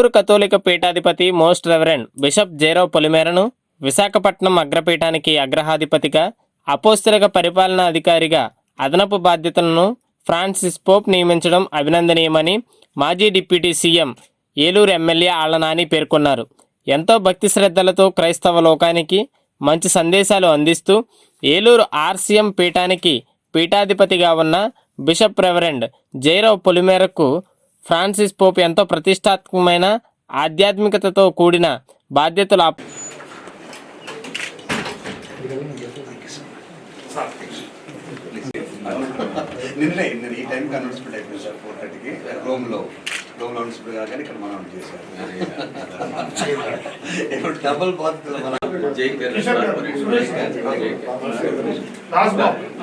ఏలూరు కథోలిక పీఠాధిపతి most reverend bishop జేరో పొలిమేరను విశాఖపట్నం అగ్రపీఠానికి అగ్రహాధిపతిగా అపోస్తరిక పరిపాలనా అధికారిగా అదనపు బాధ్యతలను ఫ్రాన్సిస్ పోప్ నియమించడం అభినందనీయమని మాజీ deputy CM Eluru MLA Alla Nani పేర్కొన్నారు. ఎంతో భక్తి శ్రద్ధలతో క్రైస్తవ లోకానికి మంచి సందేశాలు అందిస్తూ ఏలూరు ఆర్సీఎం పీఠానికి పీఠాధిపతిగా ఉన్న బిషప్ రెవరెండ్ జైరవ్ పొలిమేరకు ఫ్రాన్సిస్ పోప్ ఎంతో ప్రతిష్టాత్మకమైన ఆధ్యాత్మికతతో కూడిన బాధ్యతలు అప్- నిన్నే నిన్న ఈ టైంకి అనౌన్స్మెంట్ అయిపోయింది సార్ ఫోర్ థర్టీకి రూమ్లో రూమ్లో అనౌన్స్మెంట్ కాగానే ఇక్కడ మనం చేశారు. ఇప్పుడు డబుల్ బాధ్యతలు మన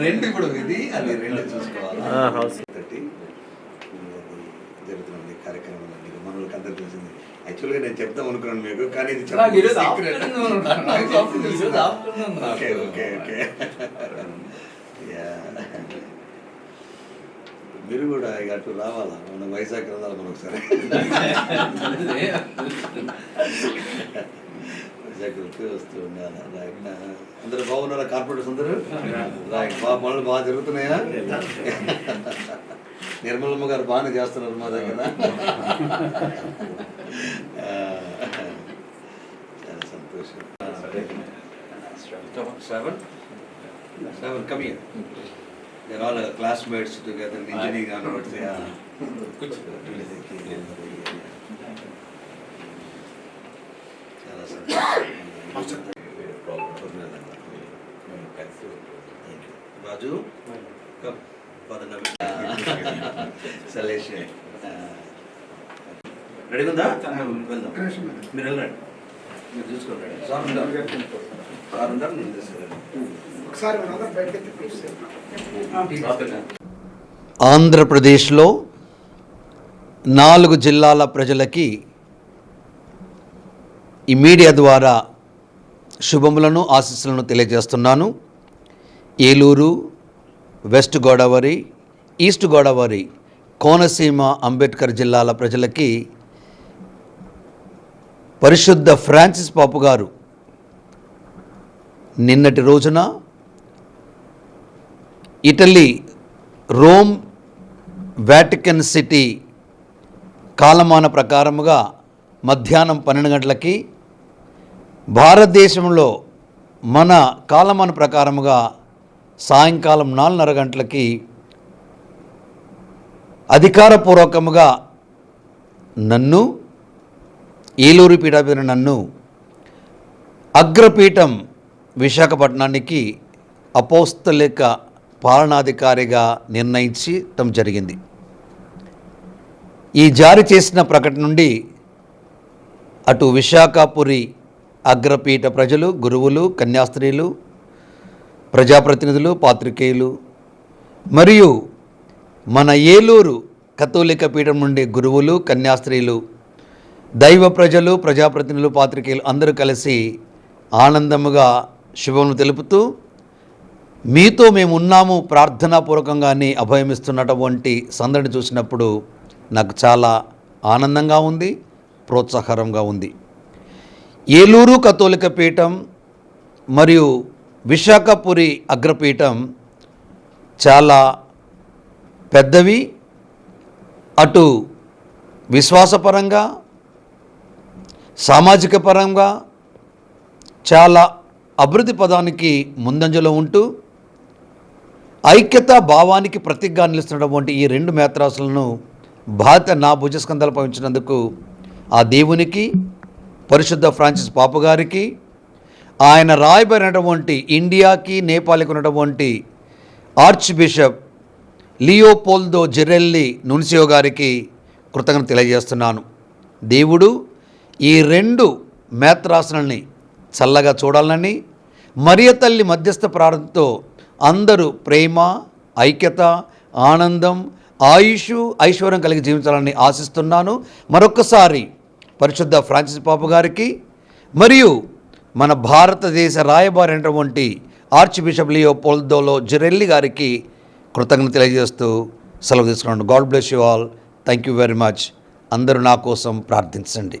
రెండు ఇప్పుడు ఇది అది రెండు చూసుకోవాలి. ఆ, house. ఒకటి, అది జరుగుతుంది కార్యక్రమం అండి మనకి అందరు తెలిసింది. యాక్చువల్గా నేను చెప్తాం అనుకున్నాను మీకు కానీ ఇది నాకు. Okay okay okay. మీరు కూడా ఇక అటు రావాలా మన వైజాగ్ రావాలి మనం ఒకసారి వైజాగ్ వెళ్తే వస్తూ ఉండాలి రైట్ అందరు బాగున్నారా కార్పొరేటర్స్ అందరూ రైట్ బాగా పనులు బాగా జరుగుతున్నాయా నిర్మలమ్మ గారు బాగానే చేస్తున్నారు మా దగ్గర ఆ, చాలా సంతోషం Seven? Seven, come here. They're all uh, classmates together, engineering onwards, yeah. చాలా సంతోషం. Raju come. Father Naveen. Salesh ready ఉందా వెళ్దాం మీరు వెళ్ళండి మీరు చూసుకోండి సార్ ఉంటారు సార్ ఉంటారు నేను తీసుకెళ్ళండి ఆంధ్రప్రదేశ్లో నాలుగు జిల్లాల ప్రజలకి ఈ మీడియా ద్వారా శుభములను ఆశీస్సులను తెలియజేస్తున్నాను. ఏలూరు వెస్ట్ గోదావరి ఈస్ట్ గోదావరి కోనసీమ అంబేద్కర్ జిల్లాల ప్రజలకి పరిశుద్ధ ఫ్రాన్సిస్ పాపు గారు నిన్నటి రోజున ఇటలీ రోమ్ వాటికన్ సిటీ కాలమాన ప్రకారముగా మధ్యాహ్నం పన్నెండు గంటలకి భారతదేశంలో మన కాలమాన ప్రకారముగా సాయంకాలం నాలుగున్నర గంటలకి అధికారపూర్వకముగా నన్ను ఏలూరు పీఠాపీఠ నన్ను అగ్రపీఠం విశాఖపట్నానికి అపోస్తలిక పాలనాధికారిగా నిర్ణయించటం జరిగింది. ఈ జారీ చేసిన ప్రకటన నుండి అటు విశాఖపురి అగ్రపీఠ ప్రజలు గురువులు కన్యాస్త్రీలు ప్రజాప్రతినిధులు పాత్రికేయులు మరియు మన ఏలూరు కథోలిక పీఠం నుండి గురువులు కన్యాస్త్రీలు దైవ ప్రజలు ప్రజాప్రతినిధులు పాత్రికేయులు అందరూ కలిసి ఆనందముగా శుభములు తెలుపుతూ మీతో మేము ఉన్నాము ప్రార్థనాపూర్వకంగానే అభయమిస్తున్నటువంటి సందడిని చూసినప్పుడు నాకు చాలా ఆనందంగా ఉంది ప్రోత్సాహకరంగా ఉంది. ఏలూరు కథోలిక పీఠం మరియు విశాఖపురి అగ్రపీఠం చాలా పెద్దవి. అటు విశ్వాసపరంగా సామాజిక పరంగా చాలా అభివృద్ధి పదానికి ముందంజలో ఉంటూ ఐక్యత భావానికి ప్రతిగ్గా నిలుస్తున్నటువంటి ఈ రెండు మేత్రాసులను భారత నా భుజస్కంధాలు పంపించినందుకు ఆ దేవునికి పరిశుద్ధ ఫ్రాన్సిస్ పాప గారికి ఆయన రాయబడినటువంటి ఇండియాకి నేపాల్కి ఉన్నటువంటి ఆర్చ్ బిషప్ లియోపోల్దో జెరెల్లి నున్సియో గారికి కృతజ్ఞత తెలియజేస్తున్నాను. దేవుడు ఈ రెండు మేత్రాసనల్ని చల్లగా చూడాలని మరియ తల్లి మధ్యస్థ ప్రార్థనతో అందరూ ప్రేమ ఐక్యత ఆనందం ఆయుష్ ఐశ్వర్యం కలిగి జీవించాలని ఆశిస్తున్నాను. మరొకసారి పరిశుద్ధ ఫ్రాన్సిస్ పాప గారికి మరియు మన భారతదేశ రాయబారి అయినటువంటి archbishop Leopoldo Girelli గారికి కృతజ్ఞత తెలియజేస్తూ సెలవు తీసుకున్నాను. God bless you all. Thank you very much. అందరూ నా కోసం ప్రార్థించండి.